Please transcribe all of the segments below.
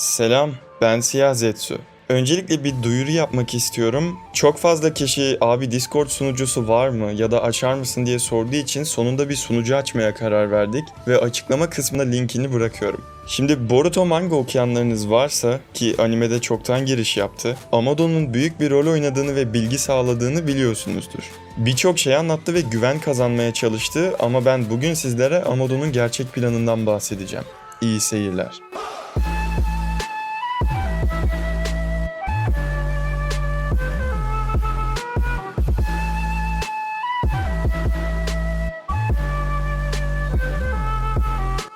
Selam, ben Siyah Zetsu. Öncelikle bir duyuru yapmak istiyorum. Çok fazla kişi abi Discord sunucusu var mı ya da açar mısın diye sorduğu için sonunda bir sunucu açmaya karar verdik ve açıklama kısmına linkini bırakıyorum. Şimdi Boruto manga okuyanlarınız varsa ki animede çoktan giriş yaptı, Amado'nun büyük bir rol oynadığını ve bilgi sağladığını biliyorsunuzdur. Birçok şey anlattı ve güven kazanmaya çalıştı ama ben bugün sizlere Amado'nun gerçek planından bahsedeceğim. İyi seyirler.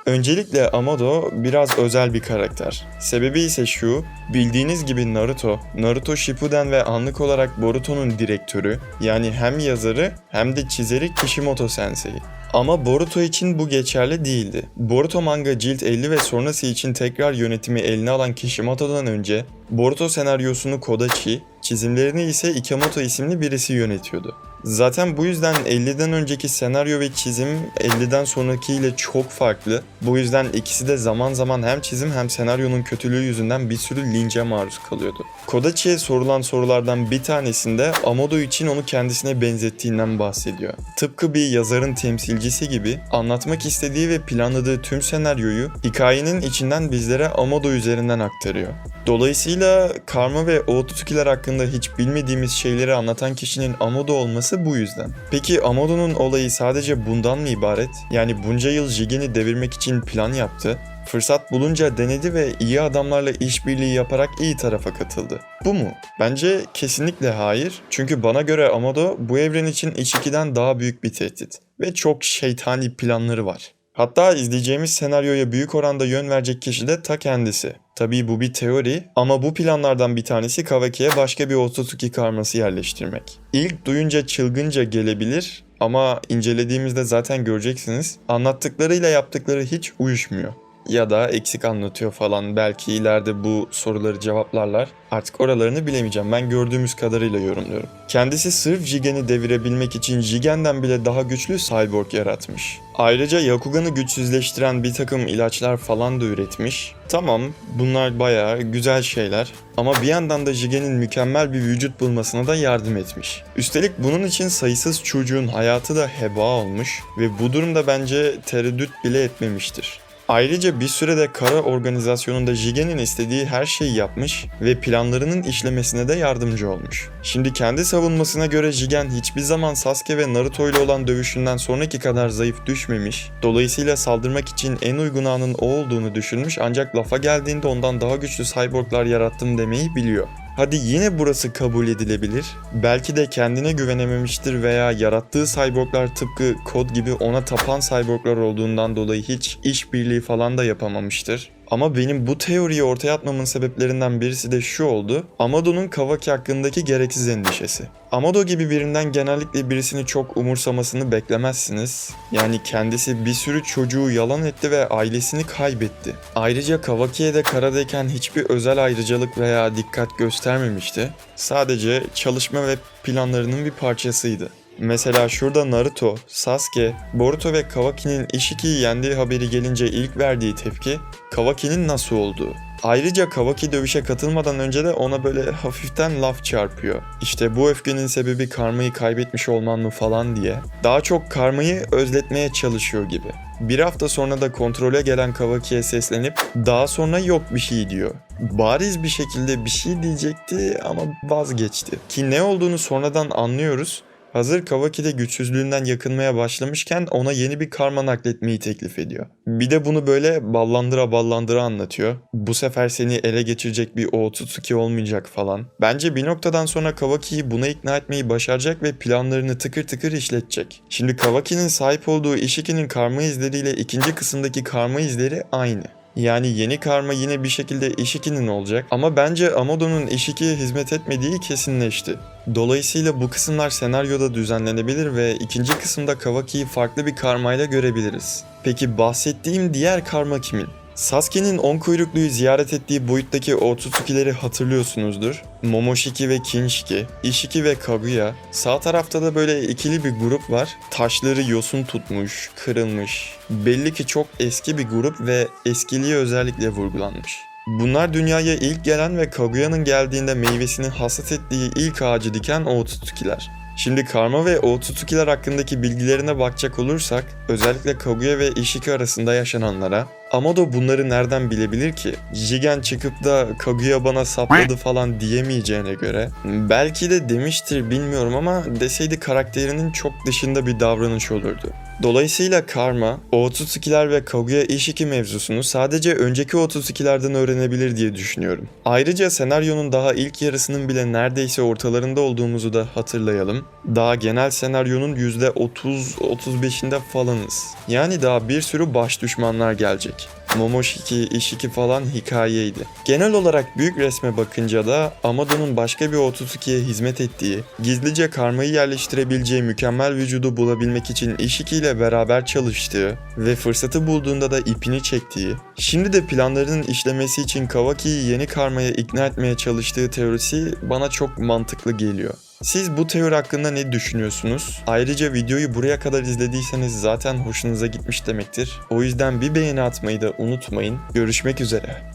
Öncelikle Amado biraz özel bir karakter. Sebebi ise şu, bildiğiniz gibi Naruto, Naruto Shippuden ve anlık olarak Boruto'nun direktörü, yani hem yazarı hem de çizeri Kishimoto Sensei. Ama Boruto için bu geçerli değildi. Boruto manga cilt 50 ve sonrası için tekrar yönetimi eline alan Kishimoto'dan önce Boruto senaryosunu Kodachi, çizimlerini ise Ikemoto isimli birisi yönetiyordu. Zaten bu yüzden 50'den önceki senaryo ve çizim 50'den sonrakiyle çok farklı. Bu yüzden ikisi de zaman zaman hem çizim hem senaryonun kötülüğü yüzünden bir sürü lince maruz kalıyordu. Kodachi'ye sorulan sorulardan bir tanesinde Amado için onu kendisine benzettiğinden bahsediyor. Tıpkı bir yazarın temsilcisi gibi anlatmak istediği ve planladığı tüm senaryoyu hikayenin içinden bizlere Amado üzerinden aktarıyor. Dolayısıyla karma ve Ootsuki'ler hakkında hiç bilmediğimiz şeyleri anlatan kişinin Amado olması bu yüzden. Peki Amado'nun olayı sadece bundan mı ibaret? Yani bunca yıl Jigen'i devirmek için plan yaptı, fırsat bulunca denedi ve iyi adamlarla işbirliği yaparak iyi tarafa katıldı. Bu mu? Bence kesinlikle hayır. Çünkü bana göre Amado bu evren için Ichiki'den daha büyük bir tehdit ve çok şeytani planları var. Hatta izleyeceğimiz senaryoya büyük oranda yön verecek kişi de ta kendisi. Tabii bu bir teori ama bu planlardan bir tanesi Kawaki'ye başka bir Otsutsuki karması yerleştirmek. İlk duyunca çılgınca gelebilir ama incelediğimizde zaten göreceksiniz anlattıklarıyla yaptıkları hiç uyuşmuyor. Ya da eksik anlatıyor falan belki ileride bu soruları cevaplarlar. Artık oralarını bilemeyeceğim ben gördüğümüz kadarıyla yorumluyorum. Kendisi sırf Jigen'i devirebilmek için Jigen'den bile daha güçlü cyborg yaratmış. Ayrıca Yakugan'ı güçsüzleştiren bir takım ilaçlar falan da üretmiş. Tamam bunlar bayağı güzel şeyler ama bir yandan da Jigen'in mükemmel bir vücut bulmasına da yardım etmiş. Üstelik bunun için sayısız çocuğun hayatı da heba olmuş ve bu durumda bence tereddüt bile etmemiştir. Ayrıca bir sürede kara organizasyonunda Jigen'in istediği her şeyi yapmış ve planlarının işlemesine de yardımcı olmuş. Şimdi kendi savunmasına göre Jigen hiçbir zaman Sasuke ve Naruto ile olan dövüşünden sonraki kadar zayıf düşmemiş. Dolayısıyla saldırmak için en uygun anın o olduğunu düşünmüş ancak lafa geldiğinde ondan daha güçlü cyborglar yarattım demeyi biliyor. Hadi yine burası kabul edilebilir. Belki de kendine güvenememiştir veya yarattığı cyborglar tıpkı kod gibi ona tapan cyborglar olduğundan dolayı hiç işbirliği falan da yapamamıştır. Ama benim bu teoriyi ortaya atmamın sebeplerinden birisi de şu oldu. Amado'nun Kawaki hakkındaki gereksiz endişesi. Amado gibi birinden genellikle birisini çok umursamasını beklemezsiniz. Yani kendisi bir sürü çocuğu yalan etti ve ailesini kaybetti. Ayrıca Kawaki'ye de karadayken hiçbir özel ayrıcalık veya dikkat göstermemişti. Sadece çalışma ve planlarının bir parçasıydı. Mesela şurada Naruto, Sasuke, Boruto ve Kawaki'nin Ishiki'yi yendiği haberi gelince ilk verdiği tepki Kawaki'nin nasıl olduğu. Ayrıca Kawaki dövüşe katılmadan önce de ona böyle hafiften laf çarpıyor. İşte bu öfkenin sebebi karmayı kaybetmiş olman mı falan diye. Daha çok karmayı özletmeye çalışıyor gibi. Bir hafta sonra da kontrole gelen Kawaki'ye seslenip daha sonra yok bir şey diyor. Bariz bir şekilde bir şey diyecekti ama vazgeçti. Ki ne olduğunu sonradan anlıyoruz. Hazır Kawaki de güçsüzlüğünden yakınmaya başlamışken ona yeni bir karma nakletmeyi teklif ediyor. Bir de bunu böyle ballandıra ballandıra anlatıyor. Bu sefer seni ele geçirecek bir Otsutsuki olmayacak falan. Bence bir noktadan sonra Kawaki'yi buna ikna etmeyi başaracak ve planlarını tıkır tıkır işletecek. Şimdi Kawaki'nin sahip olduğu Ishiki'nin karma izleriyle ikinci kısımdaki karma izleri aynı. Yani yeni karma yine bir şekilde Ishiki'nin olacak ama bence Amado'nun Ishiki'ye hizmet etmediği kesinleşti. Dolayısıyla bu kısımlar senaryoda düzenlenebilir ve ikinci kısımda Kawaki'yi farklı bir karmayla görebiliriz. Peki bahsettiğim diğer karma kimin? Sasuke'nin on kuyrukluyu ziyaret ettiği boyuttaki Otsutsuki'leri hatırlıyorsunuzdur. Momoshiki ve Kinshiki, Ishiki ve Kaguya. Sağ tarafta da böyle ikili bir grup var. Taşları yosun tutmuş, kırılmış. Belli ki çok eski bir grup ve eskiliği özellikle vurgulanmış. Bunlar dünyaya ilk gelen ve Kaguya'nın geldiğinde meyvesini hasat ettiği ilk ağacı diken Otsutsukiler. Şimdi Karma ve Otsutsukiler hakkındaki bilgilerine bakacak olursak, özellikle Kaguya ve Ishiki arasında yaşananlara, Amado bunları nereden bilebilir ki? Jigen çıkıp da Kaguya bana sapladı falan diyemeyeceğine göre, belki de demiştir bilmiyorum ama deseydi karakterinin çok dışında bir davranış olurdu. Dolayısıyla Karma, Otsutsukiler ve Kaguya Ishiki mevzusunu sadece önceki Otsutsukilerden öğrenebilir diye düşünüyorum. Ayrıca senaryonun daha ilk yarısının bile neredeyse ortalarında olduğumuzu da hatırlayalım. Daha genel senaryonun %30-35'inde falanız. Yani daha bir sürü baş düşmanlar gelecek. Momoshiki, Ishiki falan hikayeydi. Genel olarak büyük resme bakınca da Amado'nun başka bir Otsutsuki'ye hizmet ettiği, gizlice karmayı yerleştirebileceği mükemmel vücudu bulabilmek için Ishiki ile beraber çalıştığı ve fırsatı bulduğunda da ipini çektiği, şimdi de planlarının işlemesi için Kawaki'yi yeni karmaya ikna etmeye çalıştığı teorisi bana çok mantıklı geliyor. Siz bu teori hakkında ne düşünüyorsunuz? Ayrıca videoyu buraya kadar izlediyseniz zaten hoşunuza gitmiş demektir. O yüzden bir beğeni atmayı da unutmayın. Görüşmek üzere.